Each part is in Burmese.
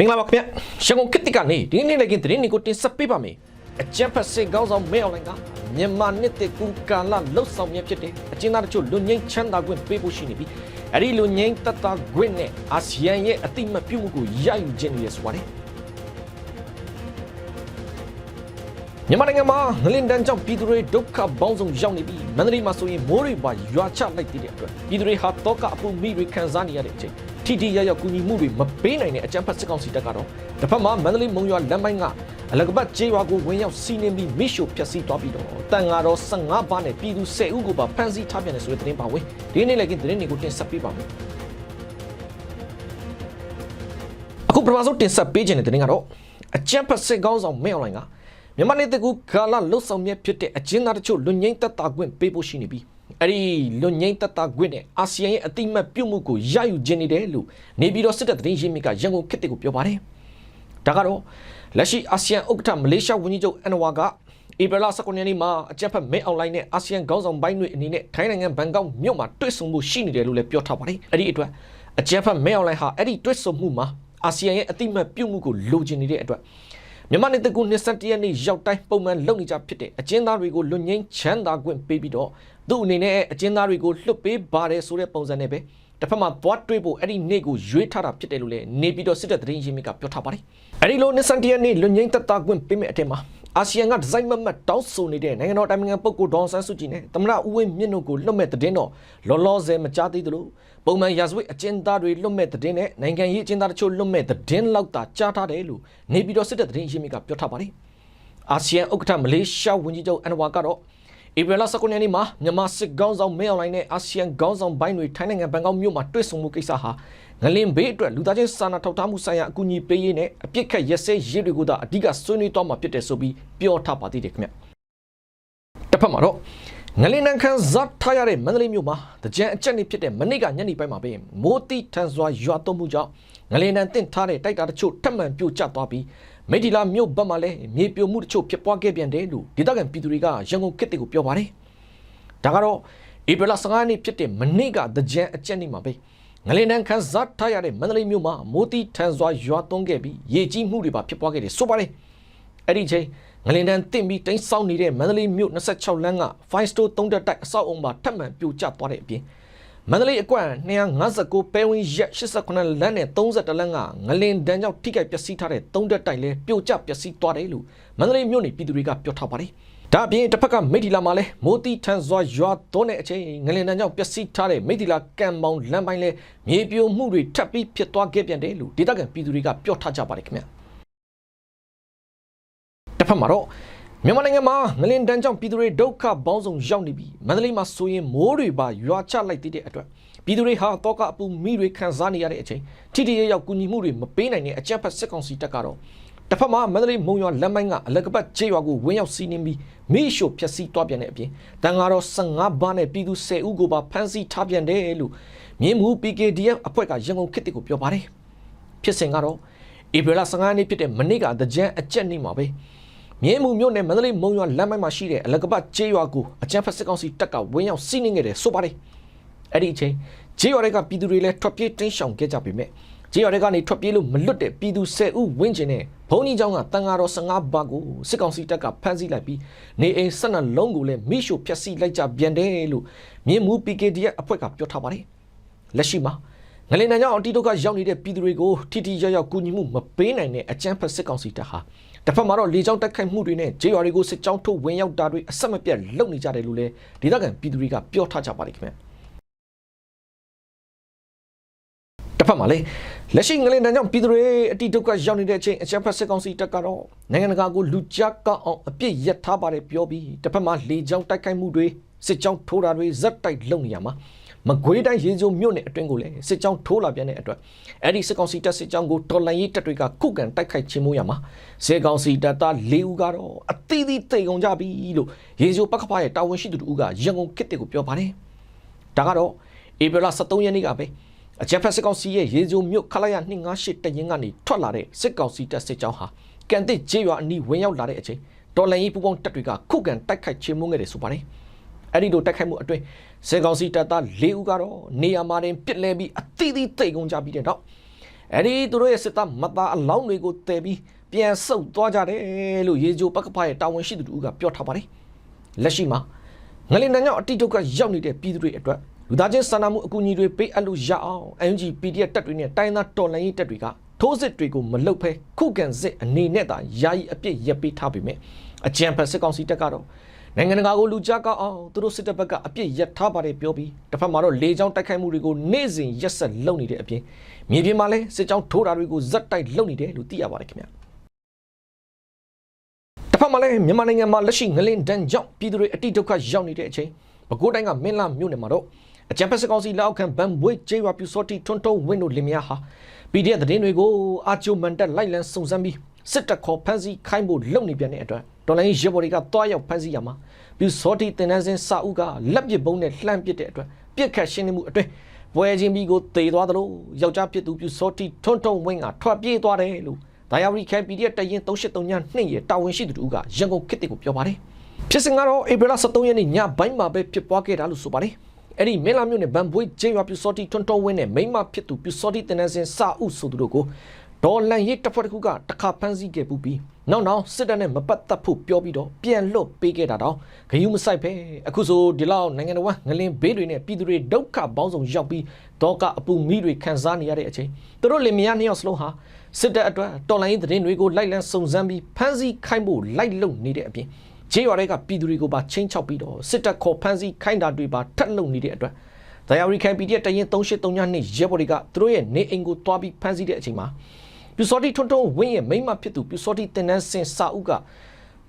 မင်္ဂလာပါခင်ဗျရှန်ကုန်ခေတ်တစ်ကနေဒီနေ့လည်းကင်းသတင်းတွေကိုတင်ဆက်ပေးပါမယ်အကြံဖက်စစ်ကောင်းဆောင်မဲအွန်လိုင်းကမြန်မာနှစ်တကူကာလလှုပ်ဆောင်မြဖြစ်တဲ့အကျဉ်းသားတို့လူငိမ့်ချမ်းသာခွင့်ပေးဖို့ရှိနေပြီအဲ့ဒီလူငိမ့်တတ်တာခွင့်နဲ့အာဆီယံရဲ့အတိမတ်ပြုမှုကိုရယူခြင်းရဆိုပါတယ်မြန်မာနိုင်ငံမှာငလင်တန်းကြောင့်ပြည်သူတွေဒုက္ခပေါင်းစုံရောက်နေပြီးမန္တလေးမှာဆိုရင်မိုးတွေပါရွာချလိုက်တဲ့အတွက်ပြည်သူတွေဟာတောကအပူမိတွေခံစားနေရတဲ့အချိန် ထိထိရရကူညီမှုတွေမပေးနိုင်တဲ့အကြမ်းဖက်စစ်ကောင်စီတပ်ကတော့တစ်ဖက်မှာမန္တလေးမုံရွာလမ်းပိုင်းကအလကပတ်ကျေးရွာကိုဝင်ရောက်စီးနင်းပြီးမိရှို့ဖျက်ဆီးသွားပြီးတော့တန်ဃာတော်15ပါးနဲ့ပြည်သူ10ဦးကိုပါဖမ်းဆီးထားပြန်တယ်ဆိုတဲ့သတင်းပါဝင်ဒီနေ့လည်းကသတင်းတွေကိုတင်ဆက်ပေးပါမယ်အခုပထမဆုံးတင်ဆက်ပေးခြင်းတဲ့သတင်းကတော့အကြမ်းဖက်စစ်ကောင်ဆောင်မဲအွန်လိုင်းကမြန်မာနေတကူကာလလှုပ်ဆောင်မြဖြစ်တဲ့အကျဉ်းသားတချို့လွန်ငင်းတက်တာခွင့်ပေးဖို့ရှိနေပြီး အဲ့ဒီလွန်ငင်းတက်တာခွင့်နဲ့အာဆီယံရဲ့အတိမတ်ပြုတ်မှုကိုရယူခြင်းနေတယ်လို့နေပြည်တော်စစ်တပ်သတင်းရင်းမြစ်ကရန်ကုန်ခေတ်တွေကိုပြောပါတယ်ဒါကတော့လက်ရှိအာဆီယံဥက္ကဋ္ဌမလေးရှားဝန်ကြီးချုပ်အန်နဝါကဧပြီလ19ရက်နေ့မှာအကြမ်းဖက်မဲအွန်လိုင်းနဲ့အာဆီယံခေါင်းဆောင်ပိုင်းတွေအနေနဲ့ထိုင်းနိုင်ငံဘန်ကောက်မြို့မှာတွေ့ဆုံမှုရှိနေတယ်လို့လည်းပြောထားပါတယ်အဲ့ဒီအတွက်အကြမ်းဖက်မဲအွန်လိုင်းဟာအဲ့ဒီတွေ့ဆုံမှုမှာအာဆီယံရဲ့အတိမတ်ပြုတ်မှုကိုလိုချင်နေတဲ့အတွက် မြန်မာနေတကူ21ရက်နေ့ရောက်တိုင်းပုံမှန်လုပ်နေကြဖြစ်တဲ့အကျဉ်းသားတွေကိုလွတ်ငင်းချမ်းသာခွင့်ပေးပြီးတော့သူ့အနေနဲ့အကျဉ်းသားတွေကိုလွတ်ပေးပါတယ်ဆိုတဲ့ပုံစံနဲ့ပဲတစ်ဖက်မှာသွားတွေးဖို့အဲ့ဒီနေ့ကိုရွေးထားတာဖြစ်တယ်လို့လည်းနေပြည်တော်စစ်တပ်သတင်းရင်းမြစ်ကပြောထားပါတယ်။အဲ့ဒီလို21ရက်နေ့လွတ်ငင်းတက်တာခွင့်ပေးမဲ့အထက်မှာ အာဆီယံကဒီဇိုင်းမမတ်တောင်းဆိုနေတဲ့နိုင်ငံတော်တိုင်ပင်ခံပုဂ္ဂိုလ်ဒေါန်ဆန်းစုကြည်နဲ့သမ္မတဦးဝင်းမြင့်တို့ကိုလွတ်မဲ့တဲ့တင်တော့လောလောဆယ်မကြားသေးသလိုပုံမှန်ရာဇဝတ်အကျဉ်းသားတွေလွတ်မဲ့တဲ့တင်နဲ့နိုင်ငံရေးအကျဉ်းသားတချို့လွတ်မဲ့တဲ့တင်လောက်တာကြားထားတယ်လို့နေပြည်တော်စစ်တပ်သတင်းရင်းမြစ်ကပြောထားပါတယ်။အာဆီယံဥက္ကဋ္ဌမလေးရှားဝန်ကြီးချုပ်အန်ဝါကတော့ဧပြီလ19ရက်နေ့မှာမြန်မာစစ်ကောင်းဆောင်မဲအွန်လိုင်းနဲ့အာဆီယံကောင်းဆောင်ဘိုင်းတွေထိုင်းနိုင်ငံဘန်ကောက်မြို့မှာတွေ့ဆုံမှုကိစ္စဟာ ငလင်ဘေးအတွက်လူသားချင်းစာနာထောက်ထားမှုဆိုင်ရာအကူအညီပေးရေးနဲ့အပြစ်ခတ်ရက်စဲရေးတွေကိုသာအဓိကဆွေးနွေးသွားမှာဖြစ်တယ်ဆိုပြီးပြောထားပါသေးတယ်ခင်ဗျတစ်ဖက်မှာတော့ငလင်နံခန်းဇတ်ထားရတဲ့မန္တလေးမြို့မှာတကြံအချက်နေဖြစ်တဲ့မနေ့ကညနေပိုင်းမှာပဲမိုးတိထန်စွာရွာသွန်းမှုကြောင့်ငလင်နံတင့်ထားတဲ့တိုက်တာတချို့ထပ်မံပြိုကျသွားပြီးမိထီလာမြို့ဘက်မှာလည်းမြေပြိုမှုတချို့ဖြစ်ပွားခဲ့ပြန်တယ်လို့ဒေသခံပြည်သူတွေကရန်ကုန်ခေတ်တွေကိုပြောပါတယ်။ဒါကတော့ဧပြီလ15ရက်နေ့ဖြစ်တဲ့မနေ့ကတကြံအချက်နေမှာပဲ ငလင်နံခန်းဇတ်ထားရတဲ့မန္တလေးမြို့မှာမိုးတိထန်စွာရွာသွန်းခဲ့ပြီးရေကြီးမှုတွေပါဖြစ်ပွားခဲ့တယ်ဆိုပါတယ်။အဲ့ဒီချိန်ငလင်တန်းတင့်ပြီးတိန်းဆောက်နေတဲ့မန္တလေးမြို့26လမ်းက Five Store 3တက်တိုက်အဆောက်အုံမှာထပ်မံပြိုကျသွားတဲ့အပြင်မန္တလေးအကွက်259ပဲဝင်းရက်89လမ်းနဲ့32လမ်းကငလင်တန်းကြောင့်ထိခိုက်ပျက်စီးထားတဲ့3တက်တိုက်လဲပြိုကျပျက်စီးသွားတယ်လို့မန္တလေးမြို့နေပြည်သူတွေကပြောထားပါတယ်။ ဒါအပြင်တစ်ဖက်ကမိထီလာမှာလဲမိုးတီထန်စွာရွာသွန်းတဲ့အချိန်ငလင်တန်းကြောင့်ပျက်စီးထားတဲ့မိထီလာကံပေါင်လမ်းပိုင်းလဲမြေပြိုမှုတွေထပ်ပြီးဖြစ်သွားခဲ့ပြန်တယ်လို့ဒေသခံပြည်သူတွေကပြောထားကြပါတယ်ခင်ဗျာ။တစ်ဖက်မှာတော့မြန်မာနိုင်ငံမှာငလင်တန်းကြောင့်ပြည်သူတွေဒုက္ခပေါင်းစုံရောက်နေပြီးမန္တလေးမှာဆိုရင်မိုးတွေပါရွာချလိုက်တဲ့အတွက်ပြည်သူတွေဟာတောကအပူမိတွေခံစားနေရတဲ့အချိန်ထိထိရရောက်ကူညီမှုတွေမပေးနိုင်တဲ့အကြမ်းဖက်စစ်ကောင်စီတပ်ကတော့ တစ်ဖက်မှာမန္တလေးမုံရွာလမ်းပိုင်းကအလကပတ်ကျေးရွာကိုဝင်းရောက်စီးနှင်းပြီးမိရှို့ဖျက်ဆီးသွားပြန်တဲ့အပြင်တန်ဃာတော်15ဘားနဲ့ပြည်သူ10ဦးကိုပါဖမ်းဆီးထားပြန်တယ်လို့မြင်းမှု PKDF အဖွဲ့ကရန်ကုန်ခေတ်တစ်ကိုပြောပါတယ်ဖြစ်စဉ်ကတော့ဧပြီလ15ရက်နေ့ဖြစ်တဲ့မနေ့ကတကြံအကြက်နေ့မှာပဲမြင်းမှုမြို့နယ်မန္တလေးမုံရွာလမ်းပိုင်းမှာရှိတဲ့အလကပတ်ကျေးရွာကိုအကြမ်းဖက်စစ်ကောင်စီတပ်ကဝင်းရောက်စီးနှင်းခဲ့တယ်ဆိုပါတယ်အဲ့ဒီအချိန်ကျေးရွာတွေကပြည်သူတွေလည်းထွက်ပြေးတင်းရှောင်ခဲ့ကြပေမဲ့ ကြေးရွာတွေကနေထွက်ပြေးလို့မလွတ်တဲ့ပြည်သူ10ဦးဝင့်ကျင်တဲ့ဘုံကြီးကျောင်းကတန်ဃာတော်15ပါးကိုစစ်ကောင်စီတပ်ကဖမ်းဆီးလိုက်ပြီးနေအိမ်12လုံးကိုလည်းမိရှုဖျက်ဆီးလိုက်ကြပြန်တယ်လို့မြင်းမူ PKDF အဖွဲ့ကပြောထားပါတယ်လက်ရှိမှာငလင်နိုင်ငံအတီတုကရောက်နေတဲ့ပြည်သူတွေကိုထိထိရောက်ရောက်ကူညီမှုမပေးနိုင်တဲ့အကြမ်းဖက်စစ်ကောင်စီတပ်ဟာတစ်ဖက်မှာတော့လေကြောင်းတိုက်ခိုက်မှုတွေနဲ့ဂျေရွာတွေကိုစစ်ကြောင်းထုတ်ဝင်ရောက်တာတွေအဆက်မပြတ်လုပ်နေကြတယ်လို့လည်းဒေသခံပြည်သူတွေကပြောထားကြပါတယ်ခင်ဗျာ ဖက်မှာလေလက်ရှိငလင်တန်းကြောင့်ပြည်သူတွေအတီတုကရောက်နေတဲ့အချိန်အကြမ်းဖက်စစ်ကောင်စီတပ်ကတော့နိုင်ငံတကာကိုလူကြကောက်အောင်အပြစ်ရက်ထားပါတယ်ပြောပြီးတစ်ဖက်မှာလေကြောင်းတိုက်ခိုက်မှုတွေစစ်ကြောင်းထိုးတာတွေဇက်တိုက်လုပ်နေရမှာမကွေးတိုင်းရေစိုးမြို့နယ်အတွင်းကိုလည်းစစ်ကြောင်းထိုးလာပြန်တဲ့အတွက်အဲ့ဒီစစ်ကောင်စီတပ်စစ်ကြောင်းကိုတော်လှန်ရေးတပ်တွေကခုခံတိုက်ခိုက်ခြင်းမို့ရမှာစစ်ကောင်စီတပ်သား၄ဦးကတော့အသီးသီးတိတ်ကုန်ကြပြီလို့ရေစိုးပကဖရဲ့တာဝန်ရှိသူတို့ကရန်ကုန်ခေတ်တွေကိုပြောပါတယ်ဒါကတော့ဧပြီလ23ရက်နေ့ကပဲ အကြံဖက်စစ်ကောင်စီရဲ့ရေစိုးမြို့ခလာရ258တရင်ကနေထွက်လာတဲ့စစ်ကောင်စီတပ်စစ်ကြောင်းဟာကန်တစ်ကျေးရွာအနီးဝင်ရောက်လာတဲ့အချိန်တော်လှန်ရေးပူးပေါင်းတပ်တွေကခုခံတိုက်ခိုက်ခြင်းမို့ခဲ့တယ်ဆိုပါတယ်အဲ့ဒီလိုတိုက်ခိုက်မှုအတွင်းစေကောင်စီတပ်သား၄ဦးကတော့နေရာမှာတင်ပစ်လဲပြီးအသီးသီးတိတ်ကုန်ကြပြီးတဲ့တော့အဲ့ဒီသူတို့ရဲ့စစ်သားမသားအလောင်းတွေကိုတည်ပြီးပြန်ဆုတ်သွားကြတယ်လို့ရေဂျိုပကဖရဲ့တာဝန်ရှိသူတို့ကပြောထားပါတယ်လက်ရှိမှာငလင်တန်ကြောင့်အတိဒုက္ခရောက်နေတဲ့ပြည်သူတွေအတွက် လူသားချင်းစာနာမှုအကူအညီတွေပေးအပ်လို့ရအောင် UNG PDF တပ်တွေနဲ့တိုင်းသားတော်လှန်ရေးတပ်တွေကထိုးစစ်တွေကိုမလုတ်ဖဲခုခံစစ်အနေနဲ့သာယာယီအပြစ်ရပ်ပေးထားပေမဲ့အကြံဖက်စစ်ကောင်စီတပ်ကတော့နိုင်ငံတကာကိုလူကြားကောက်အောင်သူတို့စစ်တပ်ဘက်ကအပြစ်ရပ်ထားပါတယ်ပြောပြီးတစ်ဖက်မှာတော့လေကြောင်းတိုက်ခိုက်မှုတွေကိုနေ့စဉ်ရက်ဆက်လုပ်နေတဲ့အပြင်မြေပြင်မှာလည်းစစ်ကြောင်းထိုးတာတွေကိုဇက်တိုက်လုပ်နေတယ်လို့သိရပါတယ်ခင်ဗျာတစ်ဖက်မှာလည်းမြန်မာနိုင်ငံမှာလက်ရှိငလင်တန်းကြောင့်ပြည်သူတွေအတိဒုက္ခရောက်နေတဲ့အချိန်ပဲခူးတိုင်းကမင်းလာမြို့နယ်မှာတော့ အကြံဖက်စစ်ကောင်စီလက်အောက်ခံဗန်ဘွေးကျေးရွာပြူစောတိထွန်းထုံးဝင်းတို့လင်မယားဟာ PDF သတင်းတွေကိုအာချိုမန်တက်လိုက်လံစုံစမ်းပြီးစစ်တပ်ခေါ်ဖမ်းဆီးခိုင်းဖို့လုပ်နေပြန်တဲ့အတွက်တော်လိုင်းရဲဘော်တွေကတွားရောက်ဖမ်းဆီးရမှာပြူစောတိတင်နန်းစင်းစာအုပ်ကလက်ပစ်ပုံးနဲ့လှမ်းပစ်တဲ့အတွက်ပြစ်ခတ်ရှင်းနေမှုအတွင်းပွဲချင်းပြီးကိုတေသွားသလိုယောက်ျားဖြစ်သူပြူစောတိထွန်းထုံးဝင်းကထွက်ပြေးသွားတယ်လို့ဒါယာရီခိုင် PDF တရင်383ညနှင့်ရတာဝန်ရှိသူတို့ကရန်ကုန်ခေတ်ကိုပြောပါတယ်ဖြစ်စဉ်ကတော့ဧပြီလ23ရက်နေ့ညပိုင်းမှာပဲဖြစ်ပွားခဲ့တာလို့ဆိုပါတယ် အဲ့ဒီမင်းလာမြို့နယ်ဗန်ဘွေးကျေးရွာပြူစောတိထွန်းထုံးဝင်းနဲ့မိမဖြစ်သူပြူစောတိတင်နန်းစင်းစာအုပ်ဆိုသူတို့ကိုဒေါ်လန်ရေးတစ်ဖွဲ့တစ်ခုကတစ်ခါဖမ်းဆီးခဲ့ပူပြီးနောက်နောက်စစ်တပ်နဲ့မပတ်သက်ဖို့ပြောပြီးတော့ပြန်လွတ်ပေးခဲ့တာတော့ဂယုမဆိုင်ပဲအခုဆိုဒီလောက်နိုင်ငံတော်ငလင်ဘေးတွေနဲ့ပြည်သူတွေဒုက္ခပေါင်းစုံရောက်ပြီးဒေါကအပူမီတွေခံစားနေရတဲ့အချိန်သူတို့လင်မယားနှစ်ယောက်စလုံးဟာစစ်တပ်အတွက်တော်လိုင်းရေးသတင်းတွေကိုလိုက်လံစုံစမ်းပြီးဖမ်းဆီးခိုင်းဖို့လိုက်လုံနေတဲ့အပြင် ခြေရွာတွေကပြည်သူတွေကိုပါချင်းချောက်ပြီးတော့စစ်တပ်ခေါ်ဖမ်းဆီးခိုင်းတာတွေပါထက်လုံနေတဲ့အတွက်ဒယာရီခိုင် PDF တရင်383ညနှစ်ရဲဘော်တွေကသူတို့ရဲ့နေအိမ်ကိုတွားပြီးဖမ်းဆီးတဲ့အချိန်မှာပြူစော်တီထွန်းထွန်းဝင်းရဲ့မိန်းမဖြစ်သူပြူစော်တီတင်နန်းစင်စာအုပ်က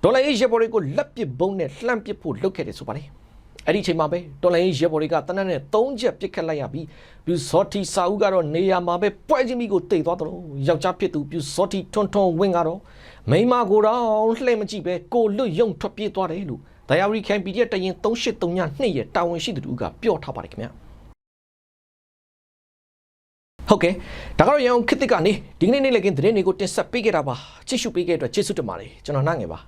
ဒေါ်လာရေးရဲဘော်တွေကိုလက်ပစ်ဘုံနဲ့လှမ်းပစ်ဖို့လုပ်ခဲ့တယ်ဆိုပါတယ် အဲ့ဒီအချိန်မှာပဲဒေါ်လာရေးရဲဘော်တွေကတနက်နဲ့၃ချက်ပစ်ခတ်လိုက်ရပြီးပြူစော်တီစာအုပ်ကတော့နေရာမှာပဲပွဲချင်းပြီးကိုတိတ်သွားတယ်လို့ယောက်ျားဖြစ်သူပြူစော်တီထွန်းထွန်းဝင်းကတော့မိန်းမကိုတော့လှည့်မကြည့်ပဲကိုလွတ်ယုံထွက်ပြေးသွားတယ်လို့ဒယာရီခိုင် PDF တရင်383ညနှစ်ရဲ့တာဝန်ရှိသူတို့ကပြောထားပါတယ်ခင်ဗျာဟုတ်ကဲ့ဒါကတော့ရန်ကုန်ခေတ်သစ်ကနေဒီကနေ့နေ့လည်ကင်းသတင်းတွေကိုတင်ဆက်ပေးခဲ့တာပါကြည့်ရှုပေးခဲ့တဲ့အတွက်ကျေးဇူးတင်ပါတယ်ကျွန်တော်နှငယ်ပါ